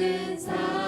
모든 사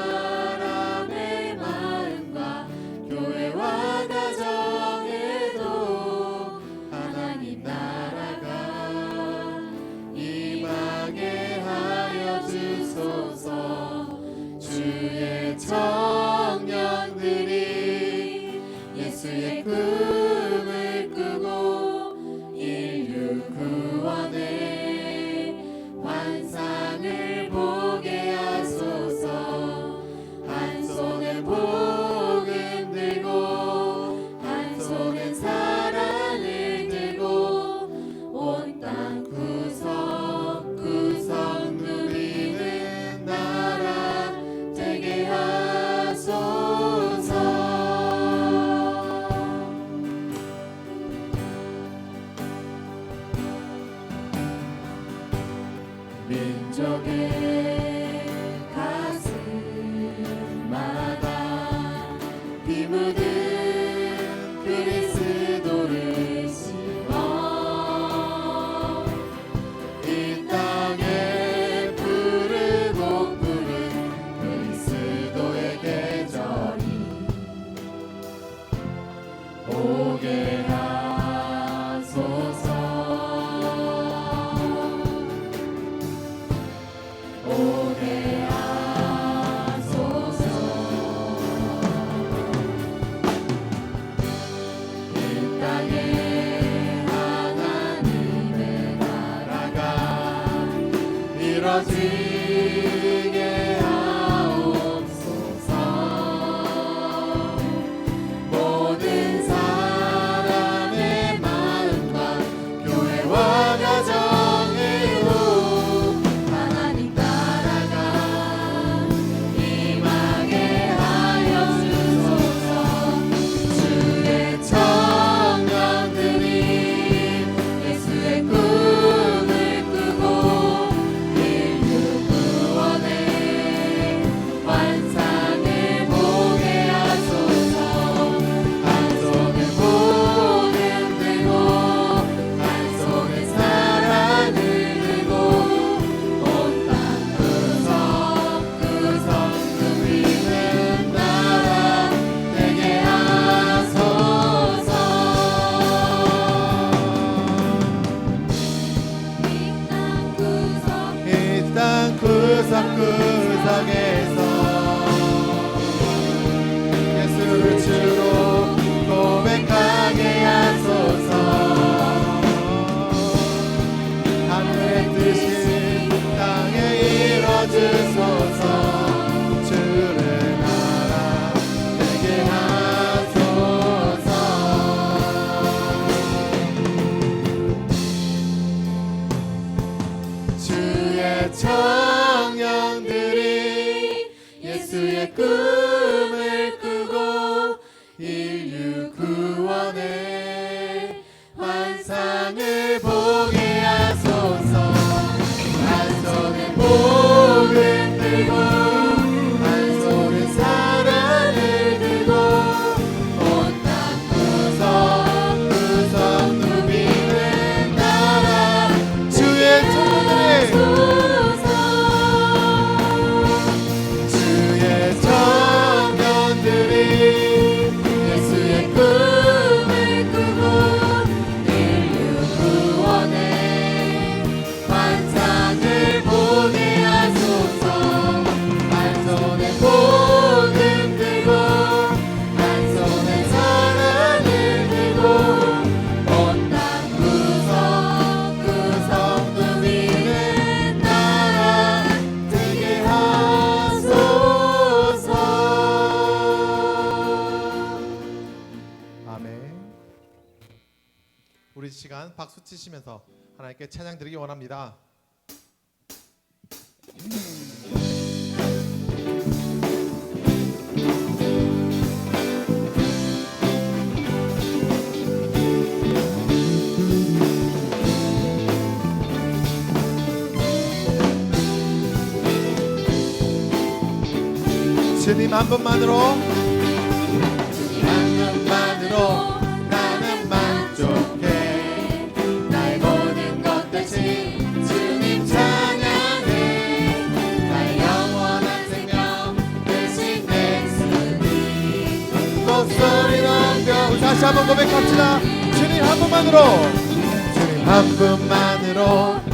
아멘. 우리 시간 박수 치시면서 하나님께 찬양 드리기 원합니다. 주님 한 분만으로 다시 한번 고백합시다. 주님 한 분만으로. 주님 한 분만으로.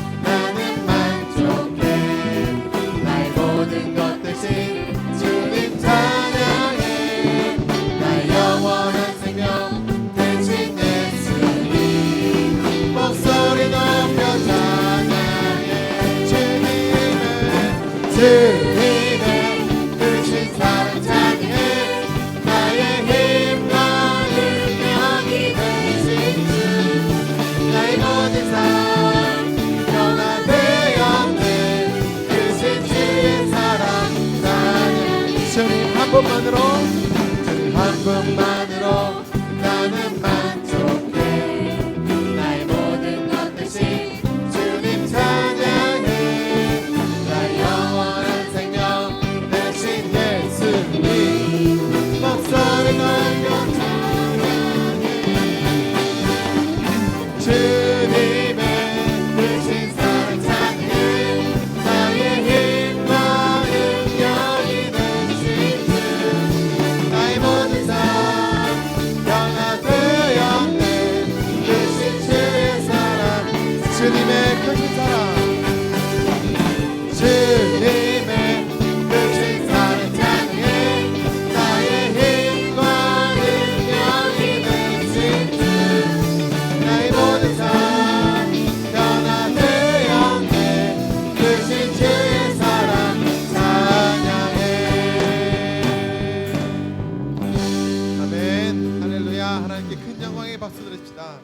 하나님께 큰 영광의 박수 드립시다.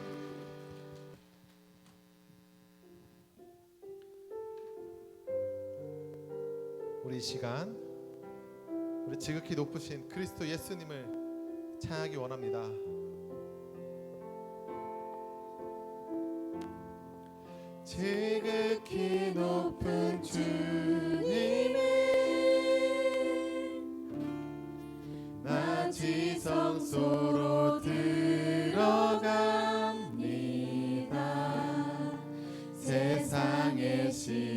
우리 시간 우리 지극히 높으신 그리스도 예수님을 찬양하기 원합니다. 지극히 높은 주님의 나 지성소로 si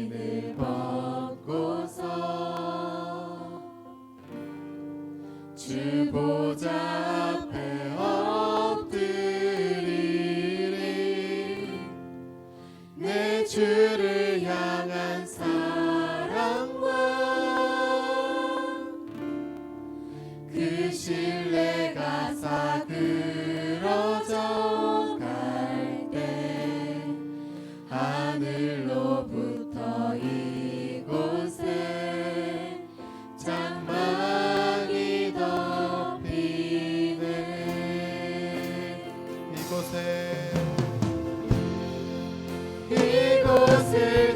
y gocé. Y gocé.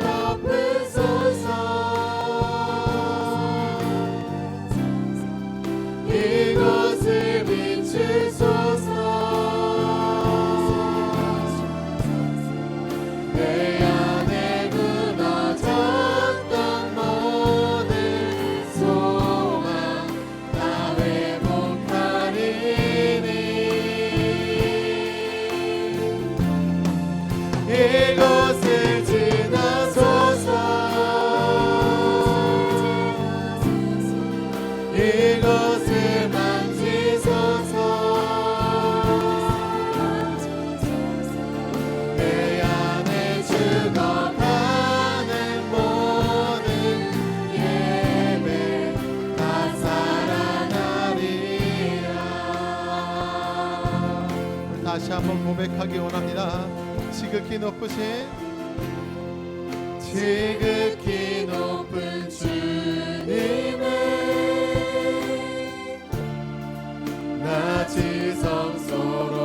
Oh.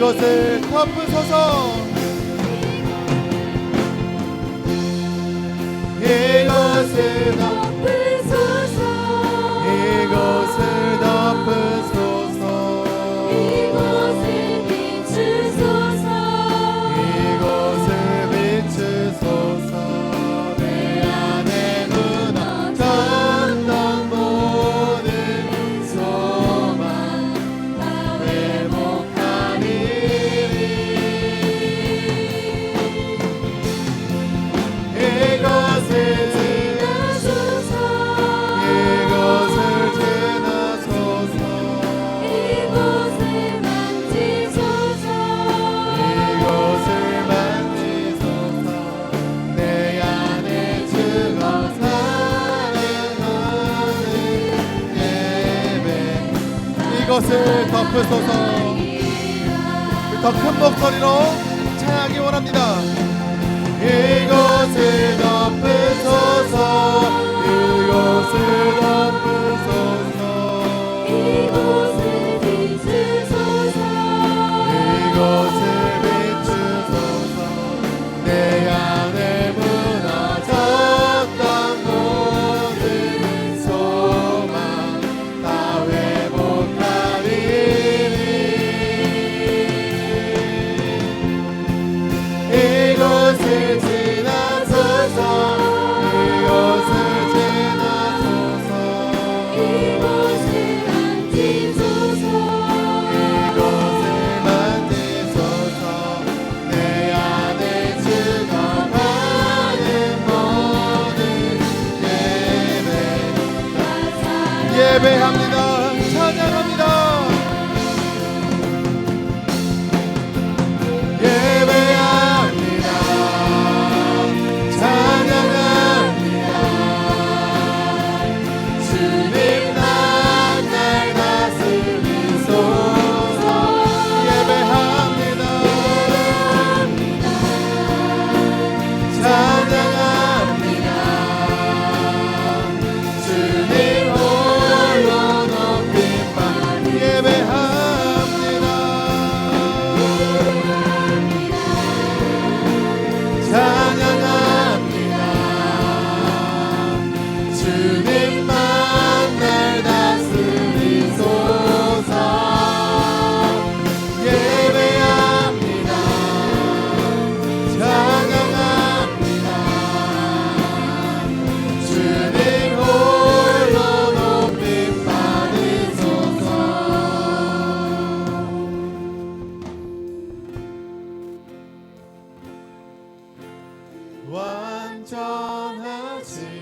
이것을 덮으소서. 이 see.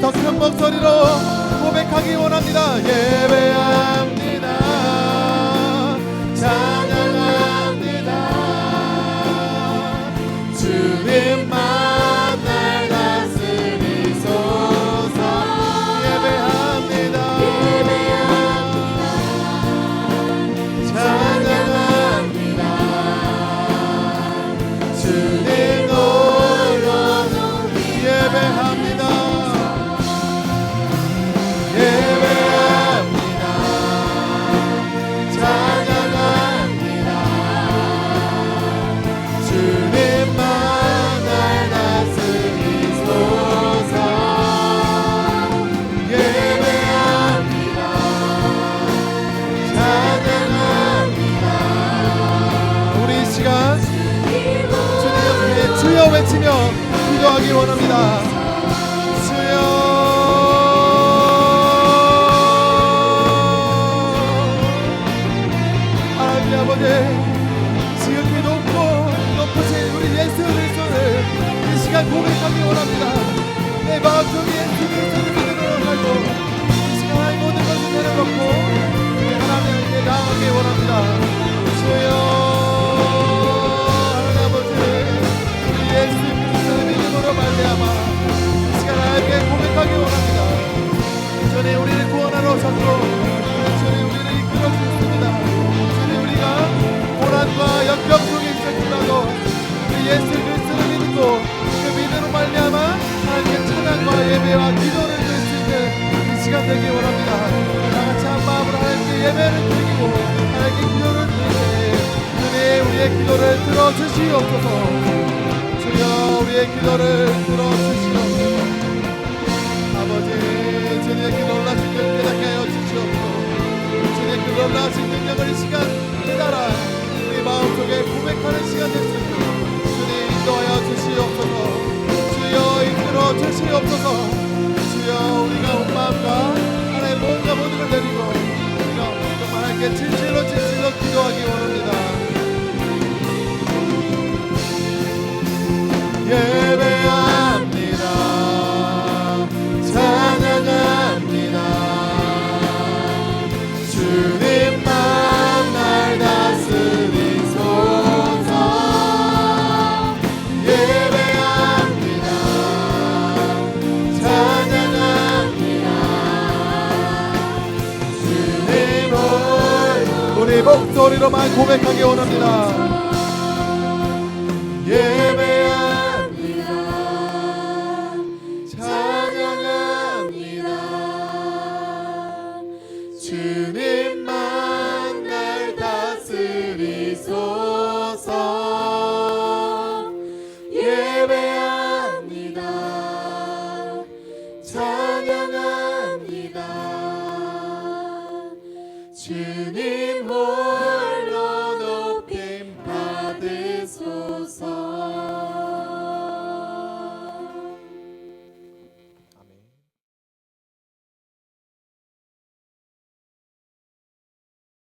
더 큰 목소리로 고백하기 원합니다. 예배합니다. 찬양합니다. 주님 하나님 아버지 지극히 높고 높으신 우리 예수 그리스도를 이 시간 고백하기 원합니다. 내 마음속에 예수 그리스도를 믿음으로 살고 이 시간 하나님 모든 것을 내려놓고 우리 하나님께 나아가기 원합니다. 주여 하나님 아버지 우리 예수 그리스도를 믿음으로 말미암아 이 시간 하나님께 고백하기 원합니다. 주님 우리를 구원하러 오셨고 주님 우리를 이끌어 우리가 고난과 역경 속에 있을지라도 우리 예수 그리스도를 믿고 그 믿음으로 말미암아 하나님께 찬양과 예배와 기도를 드릴 수 있는 이 시간 되기 원합니다. 다 같이 한 마음으로 하나님께 예배를 드리고 하나님께 기도를 드리되 주님 우리의 기도를 들어주시옵소서. 주여 우리의 기도를 들어주시옵소서. 아버지 주님의 그 놀라신 것 깨닫게 하여 주시옵소서. 주님의 그 놀라신 능력을 이 시간 깨달아 우리 마음속에 고백하는 시간 될 수 있도록 주님 인도하여 주시옵소서. 주여 이끌어 주시옵소서. 주여 우리가 온 마음과 하나의 몸과 모든 걸 내리고 우리가 정말 하나님께 진실로 진 목소리로만 고백하기 원합니다